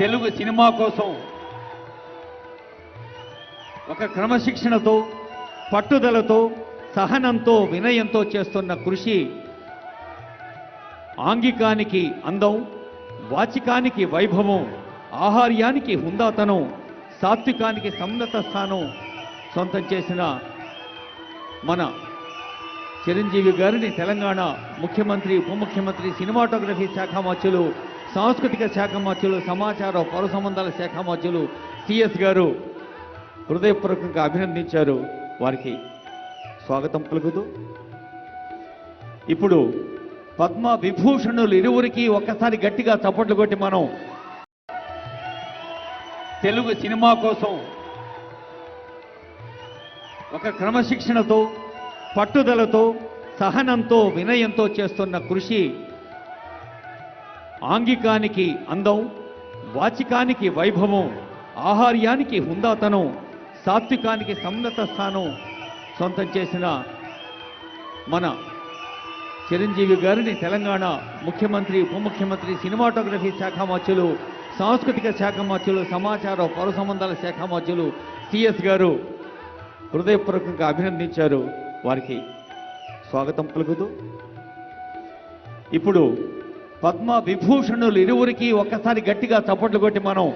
Telugu cinema కోసం ఒక క్రమశిక్షణతో పట్టుదలతో సహనంతో వినయంతో చేస్తున్న కృషి ఆంగికానికి అందం వాచికానికి వైభవం ఆహార్యానికి హుందాతనం సాత్వికానికి సన్నత స్థానం సొంతం చేసిన మన చిరంజీవి గారిని తెలంగాణ ముఖ్యమంత్రి ఉప ముఖ్యమంత్రి సినిమాటోగ్రఫీ శాఖ మధ్యలో సాంస్కృతిక శాఖ మధ్యులు సమాచార పౌర సంబంధాల శాఖ మధ్యులు సిఎస్ గారు హృదయపూర్వకంగా అభినందించారు. వారికి స్వాగతం పలుకుతూ ఇప్పుడు పద్మ విభూషణులు ఇరువురికి ఒక్కసారి గట్టిగా చప్పట్లు కొట్టి మనం తెలుగు సినిమా కోసం ఒక క్రమశిక్షణతో పట్టుదలతో సహనంతో వినయంతో చేస్తున్న కృషి ఆంగికానికి అందం వాచికానికి వైభవం ఆహార్యానికి హుందాతనం సాత్వికానికి సన్నత స్థానం సొంతం చేసిన మన చిరంజీవి గారిని తెలంగాణ ముఖ్యమంత్రి ఉప ముఖ్యమంత్రి సినిమాటోగ్రఫీ శాఖ మధ్యులు సాంస్కృతిక శాఖ మధ్యులు సమాచార పౌర సంబంధాల శాఖ మధ్యులు సిఎస్ గారు హృదయపూర్వకంగా అభినందించారు. వారికి స్వాగతం పలుకుతూ. ఇప్పుడు పద్మ విభూషణులు ఇరువురికి ఒక్కసారి గట్టిగా చప్పట్లు కొట్టి మనం